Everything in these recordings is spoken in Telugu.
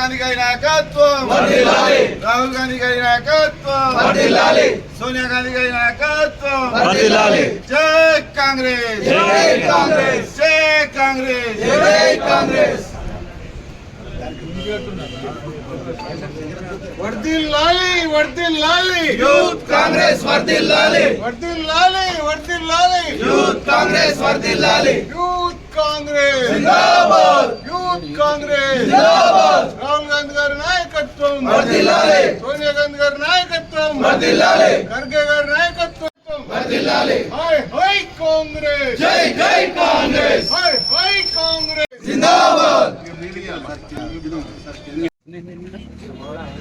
గాంధీ గారి నాయకత్వం. రాహుల్ గాంధీ గారి నాయకత్వం. సోనియా గాంధీ గారి నాయకత్వం. జై కాంగ్రెస్. జై కాంగ్రెస్. జై కాంగ్రెస్. జై కాంగ్రెస్. వర్దిల్లాలి వర్దిల్లాలి యూత్ కాంగ్రెస్ వర్ధిల్లాలి. వర్దిల్లాలి వర్దిల్లాలి యూత్ కాంగ్రెస్ వర్ధిల్లాలి. యూత్ కాంగ్రెస్. జిందాబాద్. కాంగ్రెస్ జిందాబాద్ రాహుల్ గాంధీ గారి నాయకత్వం వర్ధిల్లాలి. సోనియా గాంధీ గారి నాయకత్వం వర్ధిల్లాలి. ఖర్గే గారి నాయకత్వం వర్ధిల్లాలి హై హై కాంగ్రెస్ జై జై కాంగ్రెస్ హై హై కాంగ్రెస్ జిందాబాద్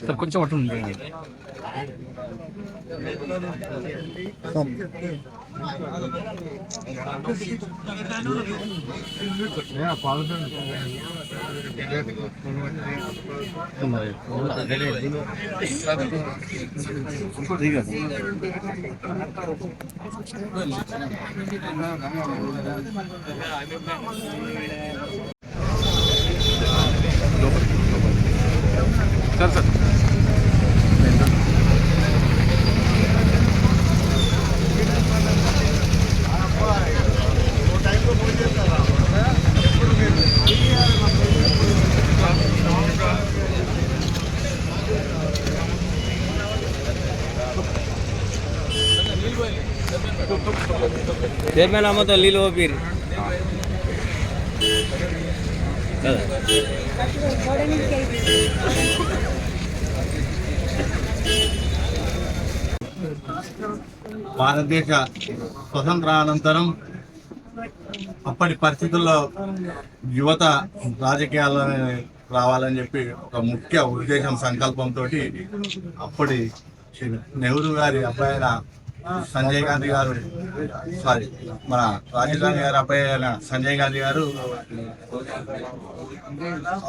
సార్ కొంచెం అటు ఉండండి. సార్ సార్ ચેરમેન આમાં તો લીલો భారతదేశ స్వతంత్ర అనంతరం అప్పటి పరిస్థితుల్లో యువత రాజకీయాల్లో రావాలని చెప్పి ఒక ముఖ్య ఉద్దేశం సంకల్పంతో అప్పటి నెహ్రూ గారి అబ్బాయిన సంజయ్ గాంధీ గారు. సారీ మన రాజీవ్ గాంధీ గారు అబ్బాయి అయిన సంజయ్ గాంధీ గారు.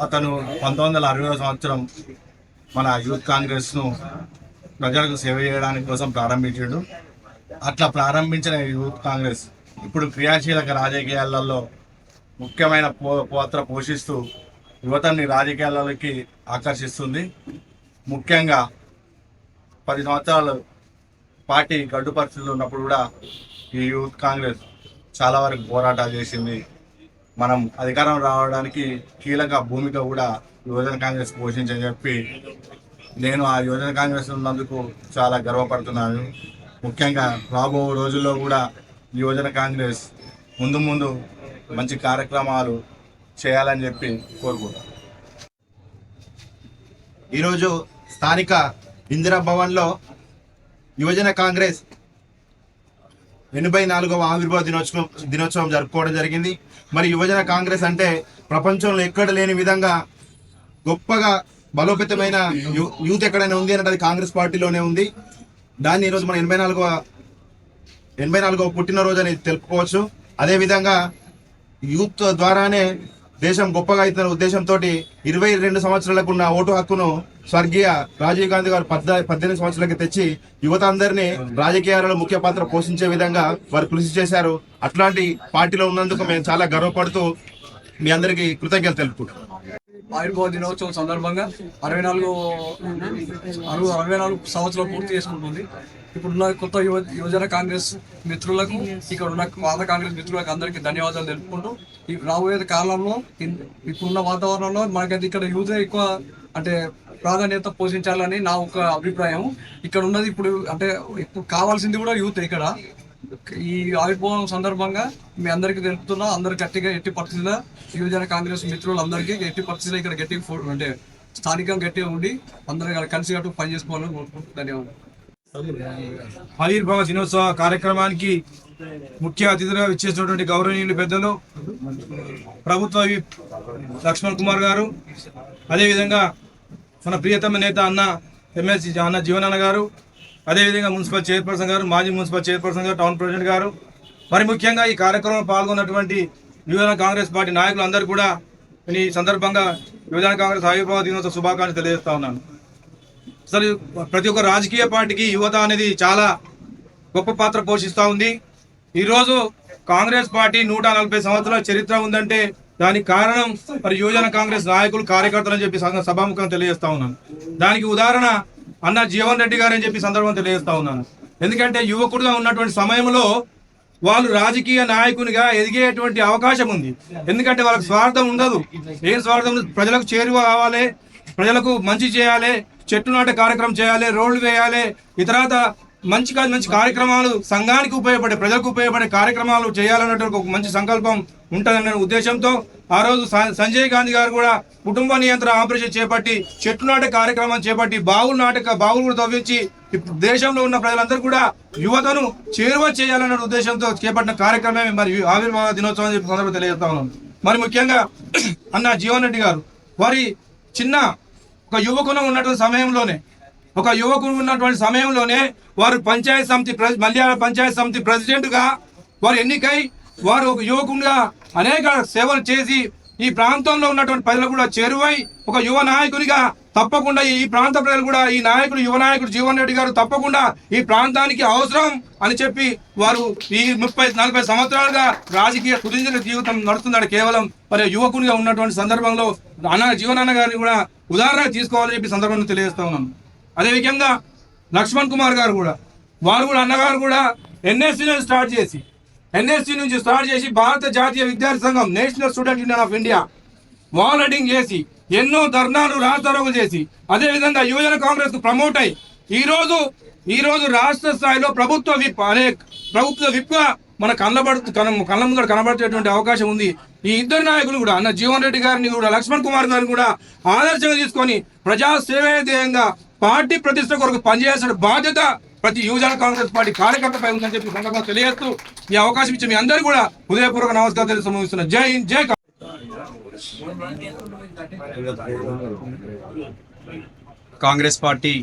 అతను పంతొమ్మిది వందల అరవై సంవత్సరం మన యూత్ కాంగ్రెస్ను ప్రజలకు సేవ చేయడానికి కోసం ప్రారంభించాడు. అట్లా ప్రారంభించిన యూత్ కాంగ్రెస్ ఇప్పుడు క్రియాశీలక రాజకీయాలలో ముఖ్యమైన పో- పాత్ర పోషిస్తూ యువతని రాజకీయాలకి ఆకర్షిస్తుంది. ముఖ్యంగా పది సంవత్సరాలు పార్టీ గడ్డు పరిస్థితులు ఉన్నప్పుడు కూడా ఈ యూత్ కాంగ్రెస్ చాలా వరకు పోరాటాలు చేసింది. మనం అధికారం రావడానికి కీలక భూమిక కూడా యువజన కాంగ్రెస్ పోషించని చెప్పి నేను ఆ యువజన కాంగ్రెస్ ఉన్నందుకు చాలా గర్వపడుతున్నాను. ముఖ్యంగా రాబో రోజుల్లో కూడా యువజన కాంగ్రెస్ ముందు ముందు మంచి కార్యక్రమాలు చేయాలని చెప్పి కోరుకుంటాను ఈరోజు స్థానిక ఇందిరా భవన్లో యువజన కాంగ్రెస్ ఎనభై నాలుగవ ఆవిర్భావ దినోత్సవం దినోత్సవం జరుపుకోవడం జరిగింది. మరి యువజన కాంగ్రెస్ అంటే ప్రపంచంలో ఎక్కడ లేని విధంగా గొప్పగా బలోపేతమైన యూ- యూత్ ఎక్కడైనా ఉంది అంటే అది కాంగ్రెస్ పార్టీలోనే ఉంది. దాన్ని ఈరోజు మన ఎనభై నాలుగవ ఎనభై నాలుగవ పుట్టినరోజు అని తెలుపుకోవచ్చు. అదేవిధంగా యూత్ ద్వారానే దేశం గొప్పగా అవుతున్న ఉద్దేశంతో ఇరవై రెండు సంవత్సరాలకు ఉన్న ఓటు హక్కును స్వర్గీయ రాజీవ్ గాంధీ గారు పద్ద పద్దెనిమిది సంవత్సరాలకి తెచ్చి యువత అందరినీ రాజకీయాలలో ముఖ్య పాత్ర పోషించే విధంగా వారు కృషి చేశారు. అట్లాంటి పార్టీలో ఉన్నందుకు మేము చాలా గర్వపడుతూ మీ అందరికీ కృతజ్ఞతలు తెలుపుకుంటున్నాం. ఆయుర్వేద దినోత్సవం సందర్భంగా అరవై నాలుగు అరవై నాలుగు సంవత్సరాలు పూర్తి చేసుకుంటుంది. ఇప్పుడున్న కొత్త యువ యువజన కాంగ్రెస్ మిత్రులకు ఇక్కడ ఉన్న పాత కాంగ్రెస్ మిత్రులకు అందరికీ ధన్యవాదాలు తెలుపుకుంటూ రాబోయే కాలంలో ఇన్- ఇప్పుడున్న వాతావరణంలో మనకైతే ఇక్కడ యూత్ ఎక్కువ అంటే ప్రాధాన్యత పోషించాలని నా ఒక అభిప్రాయం. ఇక్కడ ఉన్నది ఇప్పుడు అంటే ఇప్పుడు కావాల్సింది కూడా యూత్ ఇక్కడ. ఈ ఆవిర్భావం సందర్భంగా మీ అందరికీ తెలుపుతున్నా అందరు గట్టిగా ఎట్టి పరిస్థితిలో యువజన కాంగ్రెస్ మిత్రులందరికీ ఎట్టి పరిస్థితుల్లో ఇక్కడ గట్టిగా అంటే స్థానికంగా గట్టిగా ఉండి అందరూ కలిసి కట్టు పని చేసుకోవాలని కోరుకుంటున్నాను. ధన్యవాదాలు. ఆవిర్భావ దినోత్సవ కార్యక్రమానికి ముఖ్య అతిథిగా ఇచ్చేసినటువంటి గౌరవనీయులు పెద్దలు ప్రభుత్వ లక్ష్మణ్ కుమార్ గారు అదేవిధంగా మన ప్రియతమ నేత అన్న ఎమ్మెల్సీ అన్న జీవనాన్న గారు అదేవిధంగా మున్సిపల్ చైర్పర్సన్ గారు మాజీ మున్సిపల్ చైర్పర్సన్ గారు టౌన్ ప్రెసిడెంట్ గారు మరి ముఖ్యంగా ఈ కార్యక్రమంలో పాల్గొన్నటువంటి యువజన కాంగ్రెస్ పార్టీ నాయకులు అందరూ కూడా ఈ సందర్భంగా యువజన కాంగ్రెస్ ఆవిర్భావ దినోత్సవ శుభాకాంక్షలు తెలియజేస్తా ఉన్నాను. అసలు ప్రతి ఒక్క రాజకీయ పార్టీకి యువత అనేది చాలా గొప్ప పాత్ర పోషిస్తూ ఉంది. ఈరోజు కాంగ్రెస్ పార్టీ నూట నలభై సంవత్సరాల చరిత్ర ఉందంటే దానికి కారణం మరి యువజన కాంగ్రెస్ నాయకులు కార్యకర్తలు అని చెప్పి సభాముఖం తెలియజేస్తా ఉన్నాను. దానికి ఉదాహరణ అన్న జీవన్ రెడ్డి గారు అని చెప్పి సందర్భం తెలియజేస్తా ఉన్నాను. ఎందుకంటే యువకుడుగా ఉన్నటువంటి సమయంలో వాళ్ళు రాజకీయ నాయకునిగా ఎదిగేటువంటి అవకాశం ఉంది. ఎందుకంటే వాళ్ళకి స్వార్థం ఉండదు. ఏం స్వార్థం? ప్రజలకు చేరువ కావాలి ప్రజలకు మంచి చేయాలి చెట్టు నాటే కార్యక్రమం చేయాలి రోడ్లు వేయాలి ఇతరాత మంచి మంచి కార్యక్రమాలు సంఘానికి ఉపయోగపడే ప్రజలకు ఉపయోగపడే కార్యక్రమాలు చేయాలన్నటువంటి ఒక మంచి సంకల్పం ఉంటుందనే ఉద్దేశంతో ఆ రోజు సంజయ్ గాంధీ గారు కూడా కుటుంబ నియంత్రణ ఆపరేషన్ చేపట్టి చెట్టు నాటే కార్యక్రమం చేపట్టి బావులు నాటక బావులు కూడా తవ్వించి దేశంలో ఉన్న ప్రజలందరూ కూడా యువతను చేరువ చేయాలన్న ఉద్దేశంతో చేపట్టిన కార్యక్రమమే మరి ఆవిర్భావ దినోత్సవం అని చెప్పి సందర్భంగా తెలియజేస్తా ఉన్నాను. మరి ముఖ్యంగా అన్న జీవన్ రెడ్డి గారు వారి చిన్న ఒక యువకును ఉన్నటువంటి సమయంలోనే ఒక యువకుడు ఉన్నటువంటి సమయంలోనే వారు పంచాయత్ సమితి ప్రెసి మల్యాల పంచాయత్ సమితి ప్రెసిడెంట్గా వారు ఎన్నికై వారు ఒక యువకునిగా అనేక సేవలు చేసి ఈ ప్రాంతంలో ఉన్నటువంటి ప్రజలు కూడా చేరువై ఒక యువ నాయకునిగా తప్పకుండా ఈ ప్రాంత ప్రజలు కూడా ఈ నాయకుడు యువ నాయకుడు జీవన్ రెడ్డి గారు తప్పకుండా ఈ ప్రాంతానికి అవసరం అని చెప్పి వారు ఈ ముప్పై నలభై సంవత్సరాలుగా రాజకీయ సుదీర్ఘ జీవితం నడుస్తున్నాడు కేవలం మరి యువకునిగా ఉన్నటువంటి సందర్భంలో అన్న జీవనాన్న గారిని కూడా ఉదాహరణ తీసుకోవాలని చెప్పి సందర్భంగా తెలియజేస్తా ఉన్నాను. అదే విధంగా లక్ష్మణ్ కుమార్ గారు కూడా వారు కూడా అన్నగారు కూడా ఎన్ఎస్సీ నుంచి స్టార్ట్ చేసి ఎన్ఎస్సీ నుంచి స్టార్ట్ చేసి భారత జాతీయ విద్యార్థి సంఘం national student union of India volunteering చేసి ఎన్నో ధర్నాలు రాస్తారోగులు చేసి అదే విధంగా యువజన కాంగ్రెస్కు ప్రమోట్ అయి ఈరోజు ఈరోజు రాష్ట్ర స్థాయిలో ప్రభుత్వ విప్ అనే ప్రభుత్వ విప్గా మన కళ్ళబడుతు కళ్ళ ముందర కనబడేటువంటి అవకాశం ఉంది ఈ ఇద్దరు నాయకులు కూడా అన్న జీవన్ రెడ్డి గారిని కూడా లక్ష్మణ్ కుమార్ గారిని కూడా ఆదర్శంగా తీసుకొని ప్రజా సేవే ధ్యేయంగా పార్టీ ప్రతిష్ట కొరకు పనిచేయాల్సిన బాధ్యత ప్రతి యువజన కాంగ్రెస్ పార్టీ కార్యకర్తపై ఉందని చెప్పి సందర్భంగా తెలియజేస్తూ ఈ అవకాశం ఇచ్చి మీ అందరూ కూడా హృదయపూర్వక నమస్కారం తెలియ జై హింద్ జై కాంగ్రెస్. కాంగ్రెస్ పార్టీ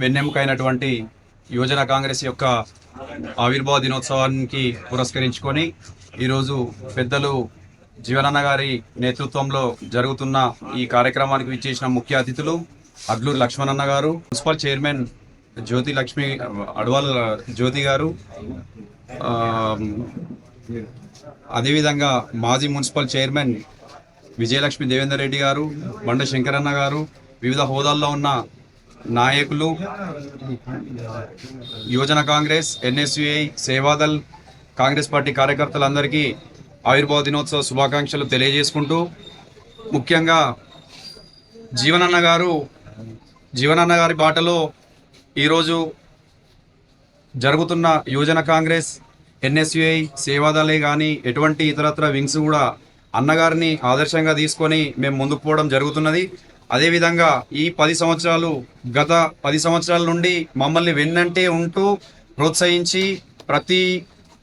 వెన్నెముకైనటువంటి యువజన కాంగ్రెస్ యొక్క ఆవిర్భావ దినోత్సవానికి పురస్కరించుకొని ఈరోజు పెద్దలు జీవనన్న గారి నేతృత్వంలో జరుగుతున్న ఈ కార్యక్రమానికి విచ్చేసిన ముఖ్య అతిథులు అడ్లూరు లక్ష్మణన్న గారు మున్సిపల్ చైర్మన్ జ్యోతి లక్ష్మి అడ్వాల్ జ్యోతి గారు అదేవిధంగా మాజీ మున్సిపల్ చైర్మన్ విజయలక్ష్మి దేవేందర్ రెడ్డి గారు బండ శంకరన్న గారు వివిధ హోదాల్లో ఉన్న నాయకులు యువజన కాంగ్రెస్ ఎన్ఎస్యుఐ సేవాదల్ కాంగ్రెస్ పార్టీ కార్యకర్తలందరికీ ఆవిర్భావ దినోత్సవ శుభాకాంక్షలు తెలియజేసుకుంటూ ముఖ్యంగా జీవనన్న గారు జీవనన్న గారి బాటలో ఈరోజు జరుగుతున్న యువజన కాంగ్రెస్ ఎన్ఎస్యుఐ సేవాదలే కానీ ఎటువంటి ఇతరత్ర వింగ్స్ కూడా అన్నగారిని ఆదర్శంగా తీసుకొని మేము ముందుకు పోవడం జరుగుతున్నది. అదేవిధంగా ఈ పది సంవత్సరాలు గత పది సంవత్సరాల నుండి మమ్మల్ని వెన్నంటే ఉంటూ ప్రోత్సహించి ప్రతి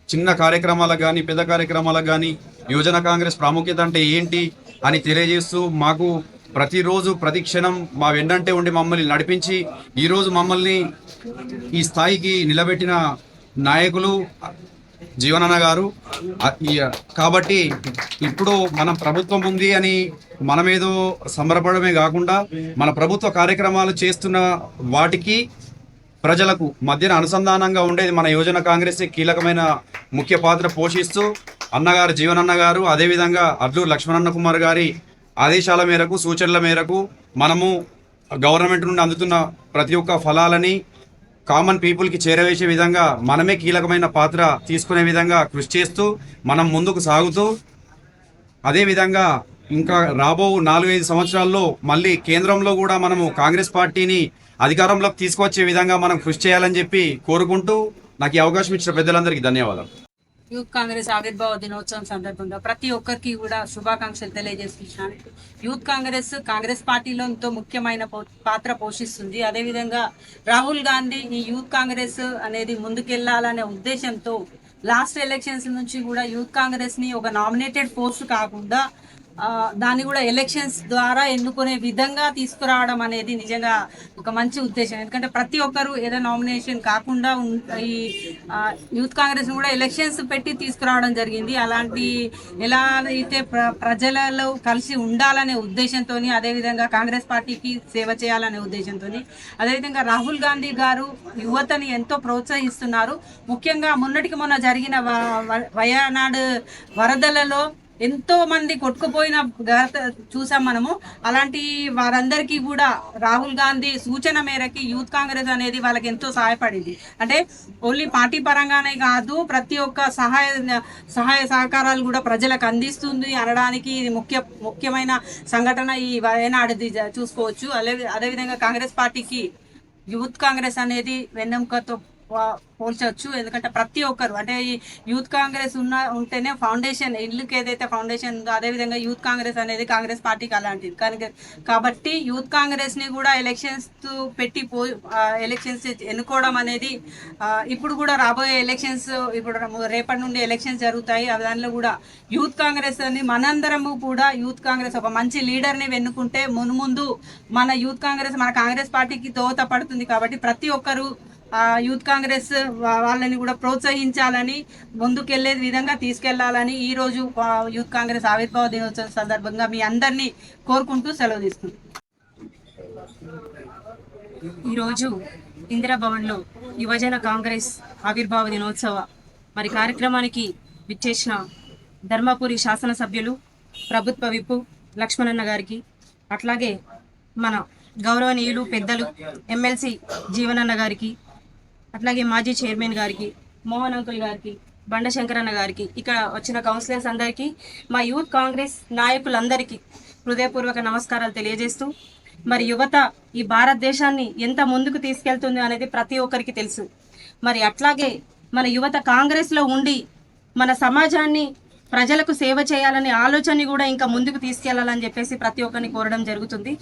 చిన్న కార్యక్రమాలకు కానీ పెద్ద కార్యక్రమాలకు కానీ యువజన కాంగ్రెస్ ప్రాముఖ్యత అంటే ఏంటి అని తెలియజేస్తూ మాకు ప్రతిరోజు ప్రతి క్షణం మా వెన్నంటే ఉండి మమ్మల్ని నడిపించి ఈరోజు మమ్మల్ని ఈ స్థాయికి నిలబెట్టిన నాయకులు జీవనన్న గారు కాబట్టి ఇప్పుడు మనం ప్రభుత్వం ఉంది అని మనమేదో సంబరపడమే కాకుండా మన ప్రభుత్వ కార్యక్రమాలు చేస్తున్న వాటికి ప్రజలకు మధ్యన అనుసంధానంగా ఉండేది మన యువజన కాంగ్రెస్ కీలకమైన ముఖ్య పాత్ర పోషిస్తూ అన్నగారు జీవనన్న గారు అదేవిధంగా అడ్లూరు లక్ష్మణన్న కుమార్ గారి ఆదేశాల మేరకు సూచనల మేరకు మనము గవర్నమెంట్ నుండి అందుతున్న ప్రతి ఒక్క ఫలాలని కామన్ పీపుల్కి చేరవేసే విధంగా మనమే కీలకమైన పాత్ర తీసుకునే విధంగా కృషి చేస్తూ మనం ముందుకు సాగుతూ అదేవిధంగా ఇంకా రాబో నాలుగైదు సంవత్సరాల్లో మళ్ళీ కేంద్రంలో కూడా మనము కాంగ్రెస్ పార్టీని అధికారంలోకి తీసుకొచ్చే విధంగా మనం కృషి చేయాలని చెప్పి కోరుకుంటూ నాకు ఈ అవకాశం ఇచ్చిన పెద్దలందరికీ ధన్యవాదాలు. యూత్ కాంగ్రెస్ ఆవిర్భావ దినోత్సవం సందర్భంగా ప్రతి ఒక్కరికి కూడా శుభాకాంక్షలు తెలియజేస్తున్నాను. యూత్ కాంగ్రెస్ కాంగ్రెస్ పార్టీలో ఎంతో ముఖ్యమైన పో- పాత్ర పోషిస్తుంది. అదేవిధంగా రాహుల్ గాంధీ ఈ యూత్ కాంగ్రెస్ అనేది ముందుకెళ్ళాలనే ఉద్దేశంతో లాస్ట్ ఎలక్షన్స్ నుంచి కూడా యూత్ కాంగ్రెస్ని ఒక నామినేటెడ్ ఫోర్స్ కాకుండా దాన్ని కూడా ఎలక్షన్స్ ద్వారా ఎన్నుకునే విధంగా తీసుకురావడం అనేది నిజంగా ఒక మంచి ఉద్దేశం. ఎందుకంటే ప్రతి ఒక్కరు ఏదో నామినేషన్ కాకుండా ఈ యూత్ కాంగ్రెస్ కూడా ఎలక్షన్స్ పెట్టి తీసుకురావడం జరిగింది. అలాంటి ఎలా అయితే ప్ర ప్రజలలో కలిసి ఉండాలనే ఉద్దేశంతో అదేవిధంగా కాంగ్రెస్ పార్టీకి సేవ చేయాలనే ఉద్దేశంతో అదేవిధంగా రాహుల్ గాంధీ గారు యువతని ఎంతో ప్రోత్సహిస్తున్నారు. ముఖ్యంగా మొన్నటికి మొన్న జరిగిన వ- వయనాడు వరదలలో ఎంతో మంది కొట్టుకుపోయిన ఘనత చూసాం మనము. అలాంటి వారందరికీ కూడా రాహుల్ గాంధీ సూచన మేరకి యూత్ కాంగ్రెస్ అనేది వాళ్ళకి ఎంతో సహాయపడింది. అంటే ఓన్లీ పార్టీ పరంగానే కాదు ప్రతి ఒక్క సహాయ సహాయ సహకారాలు కూడా ప్రజలకు అందిస్తుంది అనడానికి ఇది ముఖ్య ముఖ్యమైన సంఘటన ఈ వయనాడుది జ- చూసుకోవచ్చు. అదే అదేవిధంగా కాంగ్రెస్ పార్టీకి యూత్ కాంగ్రెస్ అనేది వెన్నెముకతో పోల్చవచ్చు ఎందుకంటే ప్రతి ఒక్కరు అంటే ఈ యూత్ కాంగ్రెస్ ఉన్న ఉంటేనే ఫౌండేషన్ ఇల్లుకి ఏదైతే ఫౌండేషన్ ఉందో అదేవిధంగా యూత్ కాంగ్రెస్ అనేది కాంగ్రెస్ పార్టీకి అలాంటిది కానీ కాబట్టి యూత్ కాంగ్రెస్ని కూడా ఎలక్షన్స్ పెట్టి పో ఎలక్షన్స్ ఎన్నుకోవడం అనేది ఇప్పుడు కూడా రాబోయే ఎలక్షన్స్ ఇప్పుడు రేపటి నుండి ఎలక్షన్స్ జరుగుతాయి. దానిలో కూడా యూత్ కాంగ్రెస్ అని మనందరము కూడా యూత్ కాంగ్రెస్ ఒక మంచి లీడర్ని వెన్నుకుంటే మున్ముందు మన యూత్ కాంగ్రెస్ మన కాంగ్రెస్ పార్టీకి దోహదపడుతుంది. కాబట్టి ప్రతి ఒక్కరు యూత్ కాంగ్రెస్ వాళ్ళని కూడా ప్రోత్సహించాలని ముందుకెళ్ళే విధంగా తీసుకెళ్ళాలని ఈరోజు యూత్ కాంగ్రెస్ ఆవిర్భావ దినోత్సవం సందర్భంగా మీ అందరినీ కోరుకుంటూ సెలవు తీసుకుంది ఈరోజు ఇందిరాభవన్లో యువజన కాంగ్రెస్ ఆవిర్భావ దినోత్సవ మరి కార్యక్రమానికి విచ్చేసిన ధర్మపురి శాసనసభ్యులు ప్రభుత్వ విప్పు లక్ష్మణన్న గారికి అట్లాగే మన గౌరవనీయులు పెద్దలు ఎమ్మెల్సీ జీవనన్న గారికి అట్లాగే మాజీ చైర్మన్ గారికి మోహన్ అంకుల్ గారికి బండ శంకరన్న గారికి ఇక్కడ వచ్చిన కౌన్సిలర్స్ అందరికీ మా యూత్ కాంగ్రెస్ నాయకులందరికీ హృదయపూర్వక నమస్కారాలు తెలియజేస్తూ మరి యువత ఈ భారతదేశాన్ని ఎంత ముందుకు తీసుకెళ్తుంది అనేది ప్రతి ఒక్కరికి తెలుసు. మరి అట్లాగే మన యువత కాంగ్రెస్లో ఉండి మన సమాజాన్ని ప్రజలకు సేవ చేయాలనే ఆలోచనని కూడా ఇంకా ముందుకు తీసుకెళ్ళాలని చెప్పేసి ప్రతి ఒక్కరిని కోరడం జరుగుతుంది.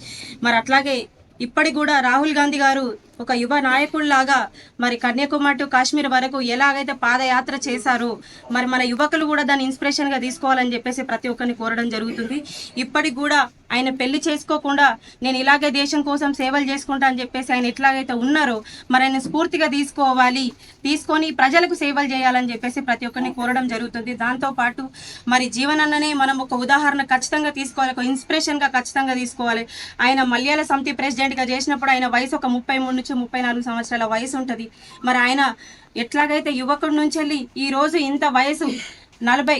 మరి అట్లాగే ఇప్పటికి కూడా రాహుల్ గాంధీ గారు ఒక యువ నాయకుల్లాగా మరి కన్యాకుమారి టు కాశ్మీర్ వరకు ఎలాగైతే పాదయాత్ర చేశారో మరి మన యువకులు కూడా దాన్ని ఇన్స్పిరేషన్గా తీసుకోవాలని చెప్పేసి ప్రతి ఒక్కరిని కోరడం జరుగుతుంది. ఇప్పటికి కూడా ఆయన పెళ్ళి చేసుకోకుండా నేను ఇలాగే దేశం కోసం సేవలు చేసుకుంటా అని చెప్పేసి ఆయన ఎట్లాగైతే ఉన్నారో మరి ఆయన స్ఫూర్తిగా తీసుకోవాలి తీసుకొని ప్రజలకు సేవలు చేయాలని చెప్పేసి ప్రతి ఒక్కరిని కోరడం జరుగుతుంది. దాంతోపాటు మరి జీవనన్ననే మనం ఒక ఉదాహరణ ఖచ్చితంగా తీసుకోవాలి ఒక ఇన్స్పిరేషన్గా ఖచ్చితంగా తీసుకోవాలి. ఆయన మలయాళ సమితి ప్రెసిడెంట్గా చేసినప్పుడు ఆయన వయసు ఒక ముప్పై మూడు నుంచి ముప్పై నాలుగు సంవత్సరాల వయసు ఉంటుంది. మరి ఆయన ఎట్లాగైతే యువకుడి నుంచి వెళ్ళి ఈరోజు ఇంత వయసు నలభై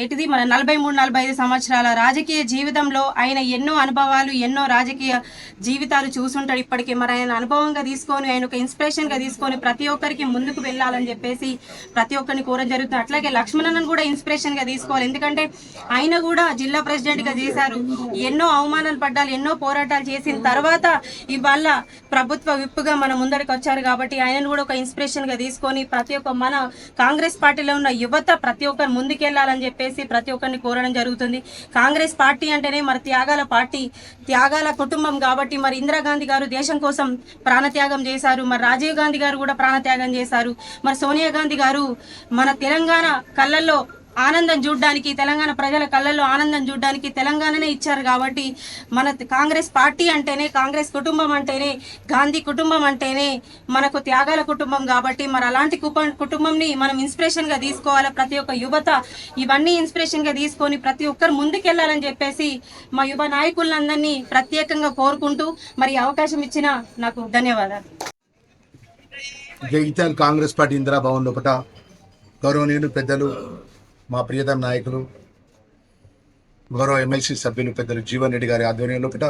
ఏంటిది? మన నలభై మూడు నలభై ఐదు సంవత్సరాల రాజకీయ జీవితంలో ఆయన ఎన్నో అనుభవాలు ఎన్నో రాజకీయ జీవితాలు చూసుంటాడు. ఇప్పటికీ మరి ఆయన అనుభవంగా తీసుకొని ఆయన ఒక ఇన్స్పిరేషన్గా తీసుకొని ప్రతి ఒక్కరికి ముందుకు వెళ్ళాలని చెప్పేసి ప్రతి ఒక్కరిని కోరడం జరుగుతుంది. అట్లాగే లక్ష్మణన్ కూడా ఇన్స్పిరేషన్గా తీసుకోవాలి. ఎందుకంటే ఆయన కూడా జిల్లా ప్రెసిడెంట్గా చేశారు. ఎన్నో అవమానాలు పడ్డారు ఎన్నో పోరాటాలు చేసిన తర్వాత ఇవాళ ప్రభుత్వ విప్పుగా మన ముందరికి వచ్చారు కాబట్టి ఆయనను కూడా ఒక ఇన్స్పిరేషన్గా తీసుకొని ప్రతి ఒక్క మన కాంగ్రెస్ పార్టీలో ఉన్న యువత ప్రతి ఒక్కరు ముందుకెళ్ళాలని చెప్పేసి ప్రతి ఒక్కరిని కోరడం జరుగుతుంది. కాంగ్రెస్ పార్టీ అంటేనే మరి త్యాగాల పార్టీ త్యాగాల కుటుంబం కాబట్టి మరి ఇందిరాగాంధీ గారు దేశం కోసం ప్రాణత్యాగం చేశారు. మరి రాజీవ్ గాంధీ గారు కూడా ప్రాణత్యాగం చేశారు. మరి సోనియా గాంధీ గారు మన తెలంగాణ కళ్ళల్లో ఆనందం చూడడానికి తెలంగాణ ప్రజల కళ్ళల్లో ఆనందం చూడడానికి తెలంగాణనే ఇచ్చారు కాబట్టి మన కాంగ్రెస్ పార్టీ అంటేనే కాంగ్రెస్ కుటుంబం అంటేనే గాంధీ కుటుంబం అంటేనే మనకు త్యాగాల కుటుంబం కాబట్టి మరి అలాంటి కుటుంబంని మనం ఇన్స్పిరేషన్గా తీసుకోవాలి? ప్రతి ఒక్క యువత ఇవన్నీ ఇన్స్పిరేషన్గా తీసుకొని ప్రతి ఒక్కరు ముందుకెళ్ళాలని చెప్పేసి మా యువ నాయకులందరినీ ప్రత్యేకంగా కోరుకుంటూ మరి అవకాశం ఇచ్చిన నాకు ధన్యవాదాలు. జగిత్యాల కాంగ్రెస్ పార్టీ ఇందిరాభవన్ లోపల గౌరవనీయులు పెద్దలు మా ప్రియతమ నాయకులు గౌరవ ఎమ్మెల్సీ సభ్యులు పెద్దలు జీవన్ రెడ్డి గారి ఆధ్వర్యంలో పిట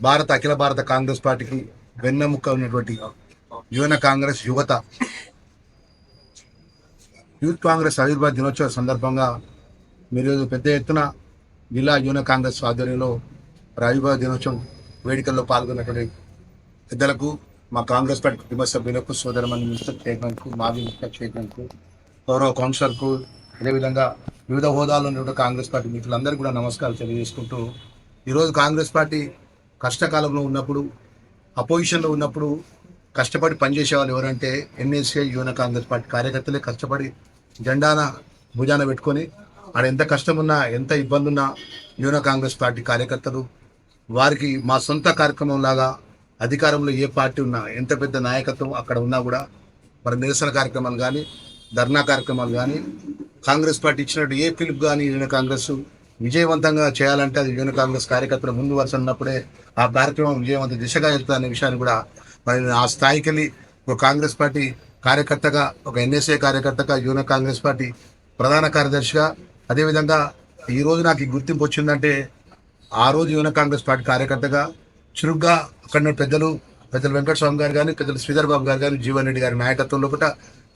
భారత అఖిల భారత కాంగ్రెస్ పార్టీకి వెన్నెముక ఉన్నటువంటి యువన కాంగ్రెస్ యువత యూత్ కాంగ్రెస్ ఆవిర్భావ దినోత్సవ సందర్భంగా మీరు పెద్ద ఎత్తున జిల్లా యువన కాంగ్రెస్ ఆధ్వర్యంలో మరి ఆవిర్భావ దినోత్సవం వేడుకల్లో పాల్గొన్నటువంటి పెద్దలకు మా కాంగ్రెస్ పార్టీ కుటుంబ సభ్యులకు సోదరమని మినిస్టర్ చైర్మన్కు మాజీ మినిస్టర్ చైర్మన్కు గౌరవ కౌన్సిలర్కు అదేవిధంగా వివిధ హోదాల్లో ఉన్నటువంటి కాంగ్రెస్ పార్టీ మిత్రులందరికీ కూడా నమస్కారాలు తెలియజేసుకుంటూ ఈరోజు కాంగ్రెస్ పార్టీ కష్టకాలంలో ఉన్నప్పుడు అపోజిషన్లో ఉన్నప్పుడు కష్టపడి పనిచేసే వాళ్ళు ఎవరంటే ఎన్ఎస్ఏ యువన కాంగ్రెస్ పార్టీ కార్యకర్తలే కష్టపడి జెండాన భుజాన పెట్టుకొని ఆడ ఎంత కష్టం ఉన్నా ఎంత ఇబ్బంది ఉన్నా యువన కాంగ్రెస్ పార్టీ కార్యకర్తలు వారికి మా సొంత కార్యక్రమం లాగా అధికారంలో ఏ పార్టీ ఉన్నా ఎంత పెద్ద నాయకత్వం అక్కడ ఉన్నా కూడా మరి నిరసన కార్యక్రమాలు కానీ ధర్నా కార్యక్రమాలు కానీ కాంగ్రెస్ పార్టీ ఇచ్చినట్టు ఏ పిలుపు కానీ యువన కాంగ్రెస్ విజయవంతంగా చేయాలంటే అది యువన కాంగ్రెస్ కార్యకర్తలు ముందు వరుస ఉన్నప్పుడే ఆ కార్యక్రమం విజయవంత దిశగా వెళ్తుందనే విషయాన్ని కూడా మరి ఆ స్థాయికి వెళ్ళి ఒక కాంగ్రెస్ పార్టీ కార్యకర్తగా ఒక ఎన్ఎస్ఏ కార్యకర్తగా యువన కాంగ్రెస్ పార్టీ ప్రధాన కార్యదర్శిగా అదేవిధంగా ఈ రోజు నాకు ఈ గుర్తింపు వచ్చిందంటే ఆ రోజు యువన కాంగ్రెస్ పార్టీ కార్యకర్తగా చురుగ్గా అక్కడ ఉన్న పెద్దలు పెద్దలు వెంకటస్వామి గారు కానీ పెద్దలు శ్రీధర్ బాబు గారు కానీ జీవన్ రెడ్డి గారి నాయకత్వంలో కూడా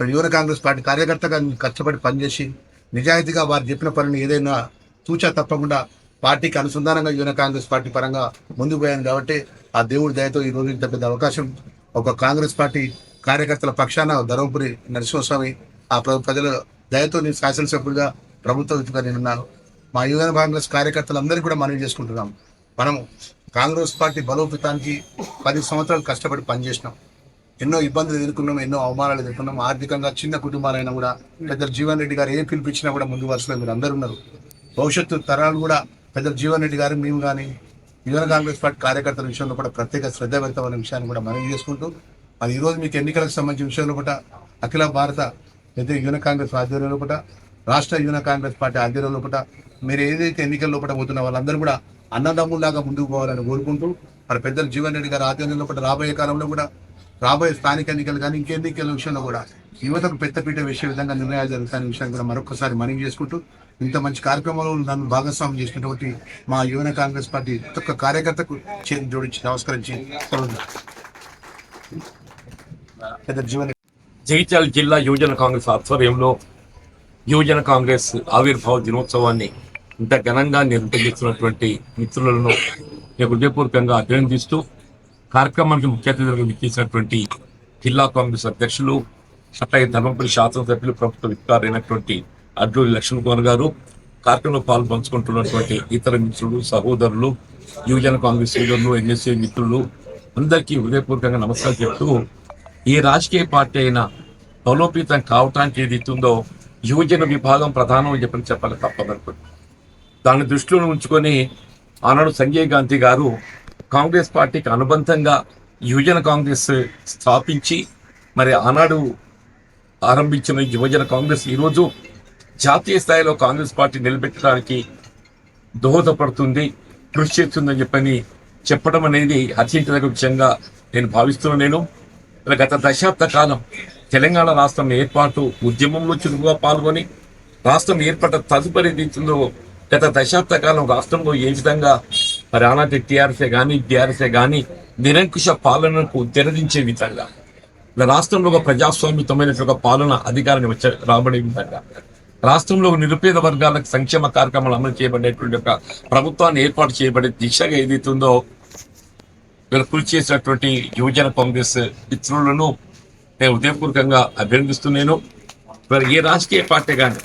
యువన కాంగ్రెస్ పార్టీ కార్యకర్తగా కష్టపడి పనిచేసి నిజాయితీగా వారు చెప్పిన పనిని ఏదైనా తూచా తప్పకుండా పార్టీకి అనుసంధానంగా యువన కాంగ్రెస్ పార్టీ పరంగా ముందుకు పోయాను కాబట్టి ఆ దేవుడి దయతో ఈ రోజు ఇంత పెద్ద అవకాశం ఒక కాంగ్రెస్ పార్టీ కార్యకర్తల పక్షాన ధర్మపురి నరసింహస్వామి ఆ ప్ర- ప్రజల దయతో నేను శాసనసభ్యుడిగా ప్రభుత్వ విధిగా నేనున్నాను. మా యువన కాంగ్రెస్ కార్యకర్తలందరికీ కూడా మనవి చేసుకుంటున్నాం. మనము కాంగ్రెస్ పార్టీ బలోపేతానికి పది సంవత్సరాలు కష్టపడి పనిచేసినాం. ఎన్నో ఇబ్బందులు ఎదుర్కొన్నాం ఎన్నో అవమానాలు ఎదుర్కొన్నాం. ఆర్థికంగా చిన్న కుటుంబాలైనా కూడా పెద్ద జీవన్ రెడ్డి గారు ఏ పిలిపించినా కూడా ముందు వరుసలో మీరు అందరూ ఉన్నారు. భవిష్యత్తు తరాలు కూడా పెద్ద జీవన్ రెడ్డి గారు మేము కానీ యువన కాంగ్రెస్ పార్టీ కార్యకర్తల విషయంలో కూడా ప్రత్యేక శ్రద్ధ పెడతామనే విషయాన్ని కూడా మనం చేసుకుంటూ మరి ఈరోజు మీకు ఎన్నికలకు సంబంధించిన విషయంలో కూడా అఖిల భారత పెద్ద యువన కాంగ్రెస్ ఆధ్వర్యంలో కూడా రాష్ట్ర యువన కాంగ్రెస్ పార్టీ ఆధ్వర్యంలో కూడా మీరు ఏదైతే ఎన్నికల్లో కూడా పోతున్న వాళ్ళందరూ కూడా అన్నదమ్ముల్లాగా ముందుకు పోవాలని కోరుకుంటూ మరి పెద్దలు జీవన్ రెడ్డి గారు ఆధ్వర్యంలో కూడా రాబోయే కాలంలో కూడా రాబోయే స్థానిక ఎన్నికలు కానీ ఇంకెన్నికల విషయంలో కూడా యువతకు పెద్దపీట వేసే విధంగా నిర్ణయాలు జరుగుతాయనే విషయాన్ని కూడా మరొకసారి మనవి చేసుకుంటూ ఇంత మంచి కార్యక్రమంలో నన్ను భాగస్వామ్యం చేసినటువంటి మా యువన కాంగ్రెస్ పార్టీ ప్రతి ఒక్క కార్యకర్తకు చేతి జోడించి నమస్కరించి జగిత్యాల జిల్లా యువజన కాంగ్రెస్ ఆధ్వర్యంలో యువజన కాంగ్రెస్ ఆవిర్భావ దినోత్సవాన్ని ఇంత ఘనంగా నిర్వహిస్తున్నటువంటి మిత్రులను నేను హృదయపూర్వకంగా అభినందిస్తూ కార్యక్రమానికి ముఖ్య అతిథులుగా విచ్చేసినటువంటి జిల్లా కాంగ్రెస్ అధ్యక్షులు అట్లాగే ధర్మపురి శాసనసభ్యులు ప్రభుత్వ విప్పారైనటువంటి అడ్లూరి లక్ష్మణ్ కుమార్ గారు కార్యక్రమంలో పాలు పంచుకుంటున్నటువంటి ఇతర మిత్రులు సహోదరులు యువజన కాంగ్రెస్ లీడర్లు ఎన్ఎస్ఏ మిత్రులు అందరికీ హృదయపూర్వకంగా నమస్కారం చెప్తూ ఏ రాజకీయ పార్టీ అయినా బలోపేతం కావటానికి ఏది ఉందో యువజన విభాగం ప్రధానం అని చెప్పని చెప్పాలి తప్పదనుకుంది దాన్ని దృష్టిలో ఉంచుకొని ఆనాడు సంజయ్ గాంధీ గారు కాంగ్రెస్ పార్టీకి అనుబంధంగా యువజన కాంగ్రెస్ స్థాపించి మరి ఆనాడు ఆరంభించిన యువజన కాంగ్రెస్ ఈరోజు జాతీయ స్థాయిలో కాంగ్రెస్ పార్టీ నిలబెట్టడానికి దోహదపడుతుంది కృషి చేస్తుందని చెప్పని చెప్పడం అనేది హర్షించదగ్గ విషయంగా నేను భావిస్తున్నాను నేను. గత దశాబ్ద కాలం తెలంగాణ రాష్ట్రం ఏర్పాటు ఉద్యమంలో చురుకుగా పాల్గొని రాష్ట్రం ఏర్పడ్డ తదుపరి రీతిలో గత దశాబ్ద కాలం రాష్ట్రంలో ఏ విధంగా మరి ఆనాటి టీఆర్ఎస్ఏ కానీ టీఆర్ఎస్ఏ కానీ నిరంకుశ పాలనకు తెరదించే విధంగా రాష్ట్రంలో ఒక ప్రజాస్వామ్యతమైనటువంటి ఒక పాలన అధికారాన్ని వచ్చే రాబడే విధంగా రాష్ట్రంలో నిరుపేద వర్గాలకు సంక్షేమ కార్యక్రమాలు అమలు చేయబడేటువంటి ఒక ప్రభుత్వాన్ని ఏర్పాటు చేయబడే దిశగా ఏదైతుందో వీళ్ళు కృషి చేసినటువంటి యువజన కాంగ్రెస్ మిత్రులను నేను ఉదయపూర్వకంగా అభినందిస్తున్నాను. మరి ఏ రాజకీయ పార్టీ కానీ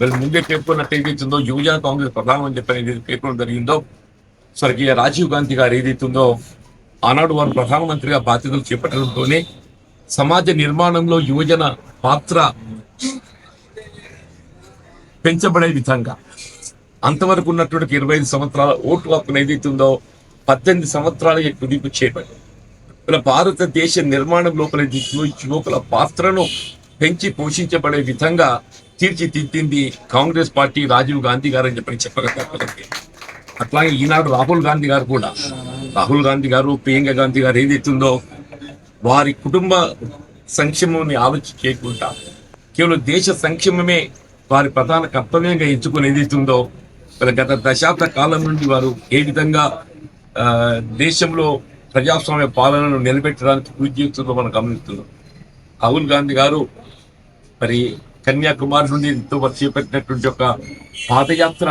వీళ్ళు ముందే పేర్కొన్నట్టు ఏదైతుందో యువజన కాంగ్రెస్ ప్రధానం అని చెప్పి ఏదైతే పేర్కొనడం జరిగిందో స్వర్గీయ రాజీవ్ గాంధీ గారు ఏదైతుందో ఆనాడు వారు ప్రధానమంత్రిగా బాధ్యతలు చేపట్టడంతోనే సమాజ నిర్మాణంలో యువజన పాత్ర పెంచబడే విధంగా అంతవరకు ఉన్నటువంటి ఇరవై ఐదు సంవత్సరాల ఓటు హక్కును ఏదైతుందో పద్దెనిమిది సంవత్సరాలకి కుదింపు చేయబడి ఇలా భారతదేశ నిర్మాణం లోపల యువకుల పాత్రను పెంచి పోషించబడే విధంగా తీర్చిదిద్దింది కాంగ్రెస్ పార్టీ రాజీవ్ గాంధీ గారు అని చెప్పి చెప్పగలిగే అట్లాగే ఈనాడు రాహుల్ గాంధీ గారు కూడా. రాహుల్ గాంధీ గారు ప్రియాంక గాంధీ గారు ఏదైతుందో వారి కుటుంబ సంక్షేమాన్ని ఆలోచన చేయకుండా కేవలం దేశ సంక్షేమమే వారి ప్రధాన కర్తవ్యంగా ఎంచుకుని ఏదైతుందో గత దశాబ్ద కాలం నుండి వారు ఏ విధంగా దేశంలో ప్రజాస్వామ్య పాలనను నిలబెట్టడానికి కృషి చేస్తుందో మనం గమనిస్తున్నాం. రాహుల్ గాంధీ గారు మరి కన్యాకుమారి నుండి ఎంతో చేపట్టినటువంటి ఒక పాదయాత్ర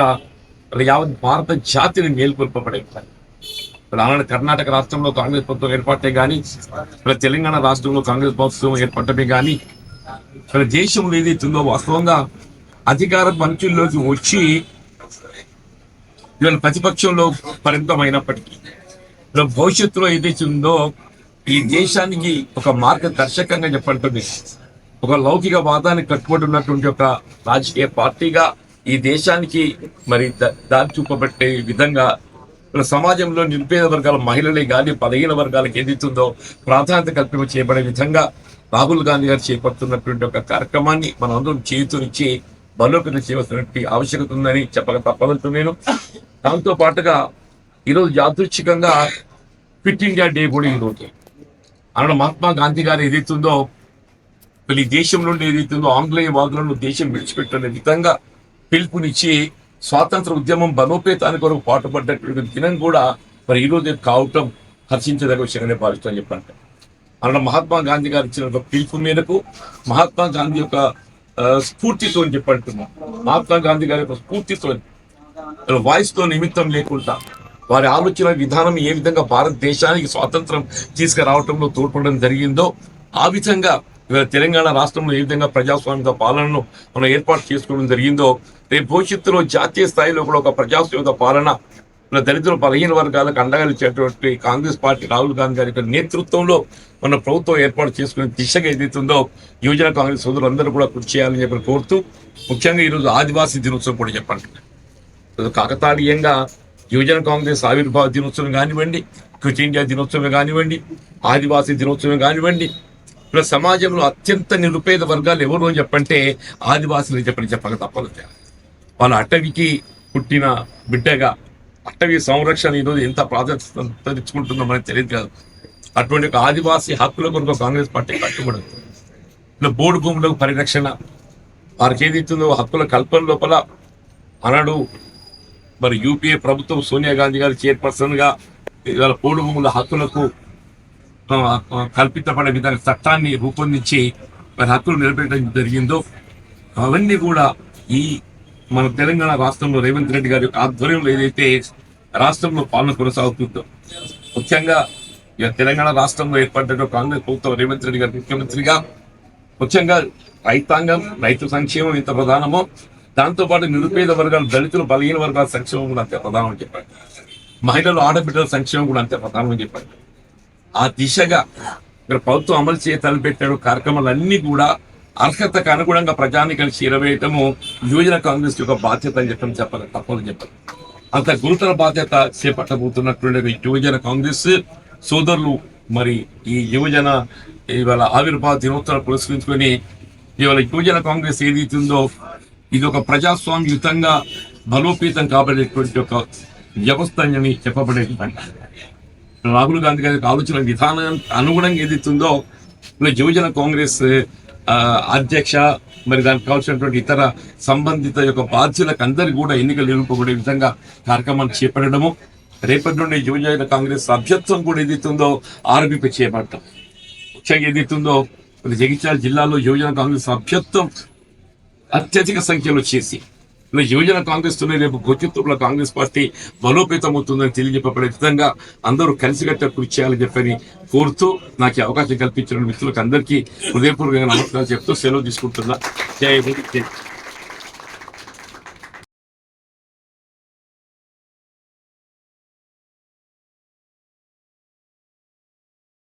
యావత్ భారత జాతిని మేల్కొల్పబడే ఇప్పుడు ఆనాడు కర్ణాటక రాష్ట్రంలో కాంగ్రెస్ ప్రభుత్వం ఏర్పడితే కానీ ఇప్పుడు తెలంగాణ రాష్ట్రంలో కాంగ్రెస్ ప్రభుత్వం ఏర్పడటమే కానీ ఇక్కడ దేశంలో ఏదైతుందో వాస్తవంగా అధికార పంచుల్లోకి వచ్చి ఇవాళ ప్రతిపక్షంలో పరిమితమైనప్పటికీ ఇవాళ భవిష్యత్తులో ఏదైతే ఉందో ఈ దేశానికి ఒక మార్గదర్శకంగా చెప్పంటుంది ఒక లౌకిక వాదాన్ని కట్టుబడి ఉన్నటువంటి ఒక రాజకీయ పార్టీగా ఈ దేశానికి మరి దారి చూపబట్టే విధంగా మన సమాజంలో నిరుపేద వర్గాల మహిళలే కానీ బలహీన వర్గాలకు ఏదైతుందో ప్రాధాన్యత కల్పన చేయబడే విధంగా రాహుల్ గాంధీ గారు చేపడుతున్నటువంటి ఒక కార్యక్రమాన్ని మనం అందరం చేతునిచ్చి బలోపేతం చేయవలసినటువంటి ఆవశ్యకత ఉందని చెప్పక తప్పదంటూ నేను. దాంతో పాటుగా ఈరోజు యాదృచ్ఛికంగా ఫిట్ ఇండియా డే కూడా ఈరోజు. అన్న మహాత్మా గాంధీ గారు ఏదైతుందో ఈ దేశం నుండి ఏదైతుందో ఆంగ్లేయ వాదులను దేశం విడిచిపెట్టనే విధంగా పిలుపునిచ్చి స్వాతంత్ర ఉద్యమం బలోపేతానికి కొరకు పాటుపడ్డటువంటి దినం కూడా మరి ఈరోజు కావటం హర్షించదగ్గ విషయంగానే భావిస్తాం చెప్పండి అలా మహాత్మా గాంధీ గారు ఇచ్చిన ఒక పిలుపు మేరకు మహాత్మా గాంధీ యొక్క స్ఫూర్తితో అని చెప్పంటున్నాం. మహాత్మా గాంధీ గారి యొక్క స్ఫూర్తితో వాయిస్తో నిమిత్తం లేకుండా వారి ఆలోచన విధానం ఏ విధంగా భారతదేశానికి స్వాతంత్రం తీసుకురావటంలో తోడ్పడడం జరిగిందో ఆ విధంగా తెలంగాణ రాష్ట్రంలో ఏ విధంగా ప్రజాస్వామిక పాలనను మనం ఏర్పాటు చేసుకోవడం జరిగిందో రేపు భవిష్యత్తులో జాతీయ స్థాయిలో కూడా ఒక ప్రజాస్వామిక పాలన మన దళితుల బలహీన వర్గాలకు అండగా ఇచ్చేటువంటి కాంగ్రెస్ పార్టీ రాహుల్ గాంధీ గారి యొక్క నేతృత్వంలో మన ప్రభుత్వం ఏర్పాటు చేసుకునే దిశగా ఏదైతుందో యువజన కాంగ్రెస్ సోదరులందరూ కూడా కృషి చేయాలని చెప్పి కోరుతూ ముఖ్యంగా ఈరోజు ఆదివాసీ దినోత్సవం కూడా చెప్పండి. కాకతాళీయంగా యువజన కాంగ్రెస్ ఆవిర్భావ దినోత్సవం కానివ్వండి క్విట్ ఇండియా దినోత్సవం కానివ్వండి ఆదివాసీ దినోత్సవం కానివ్వండి ఇప్పుడు సమాజంలో అత్యంత నిరుపేద వర్గాలు ఎవరు అని చెప్పంటే ఆదివాసులు చెప్పని చెప్పక తప్పదు. వాళ్ళ అటవికి పుట్టిన బిడ్డగా అటవీ సంరక్షణ ఈరోజు ఎంత ప్రాధాన్యత తెచ్చుకుంటుందో మనకు తెలియదు కాదు. అటువంటి ఒక ఆదివాసీ హక్కుల కొరకు కాంగ్రెస్ పార్టీ కట్టుబడదు ఇలా బోర్డు భూములకు పరిరక్షణ వారికి ఏదైతుందో హక్కుల కల్పన లోపల అనడు మరి యూపీఏ ప్రభుత్వం సోనియా గాంధీ గారు చైర్పర్సన్గా ఇవాళ పోడు భూముల హక్కులకు కల్పించబడే విధంగా చట్టాన్ని రూపొందించి మరి హక్కులు నిలబెట్టడం జరిగిందో అవన్నీ కూడా ఈ మన తెలంగాణ రాష్ట్రంలో రేవంత్ రెడ్డి గారి యొక్క ఆధ్వర్యంలో ఏదైతే రాష్ట్రంలో పాలన కొనసాగుతుందో ముఖ్యంగా ఇక తెలంగాణ రాష్ట్రంలో ఏర్పడ్డ కాంగ్రెస్ ప్రభుత్వం రేవంత్ రెడ్డి గారు ముఖ్యమంత్రిగా ముఖ్యంగా రైతాంగం రైతు సంక్షేమం ఇంత ప్రధానమో దాంతో పాటు నిరుపేద వర్గాలు దళితులు బలహీన వర్గాల సంక్షేమం కూడా అంతే ప్రధానం అని చెప్పారు. మహిళలు ఆడబిడ్డల సంక్షేమం కూడా అంతే ప్రధానం అని చెప్పారు. ఆ దిశగా ఇక్కడ ప్రభుత్వం అమలు చేయ తలపెట్టాడు కార్యక్రమాలన్నీ కూడా అర్హతకు అనుగుణంగా ప్రజానికలు చేరవేయటము యువజన కాంగ్రెస్ యొక్క బాధ్యత అని చెప్పడం చెప్పాలి. తప్పని చెప్పాలి. అంత గురుతర బాధ్యత చేపట్టబోతున్నటువంటి యువజన కాంగ్రెస్ సోదరులు మరి ఈ యువజన ఇవాళ ఆవిర్భావ దినోత్సవం పురస్కరించుకొని ఇవాళ యువజన కాంగ్రెస్ ఏదైతుందో ఇది ఒక ప్రజాస్వామ్యుతంగా బలోపేతం కాబడేటువంటి ఒక వ్యవస్థ అని చెప్పబడేది. రాహుల్ గాంధీ గారి ఆలోచన విధానం అనుగుణంగా ఏదైతుందో ఇలా యువజన కాంగ్రెస్ ఆ, అధ్యక్ష మరి దానికి కావాల్సినటువంటి ఇతర సంబంధిత యొక్క బాధ్యులకు అందరికీ కూడా ఎన్నికలు నిలుపుకునే విధంగా కార్యక్రమాలు చేపట్టడము రేపటి నుండి యువజన కాంగ్రెస్ సభ్యత్వం కూడా ఏదైతుందో ఆరోపి చేపట్టడం. ముఖ్యంగా ఏదైతుందో జగిత్యాల జిల్లాలో యువజన కాంగ్రెస్ సభ్యత్వం అత్యధిక సంఖ్యలో చేసి ఇలా యువజన కాంగ్రెస్ తోనే రేపు భవిష్యత్తులో కాంగ్రెస్ పార్టీ బలోపేతం అవుతుందని తెలియజెప్పబడే విధంగా అందరూ కలిసికట్ట కృషి చేయాలని చెప్పని కోరుతూ నాకు ఈ అవకాశం కల్పించిన మిత్రులకు అందరికీ హృదయపూర్వకంగా నమస్కారాలు చెప్తూ సెలవు తీసుకుంటున్నా. జయ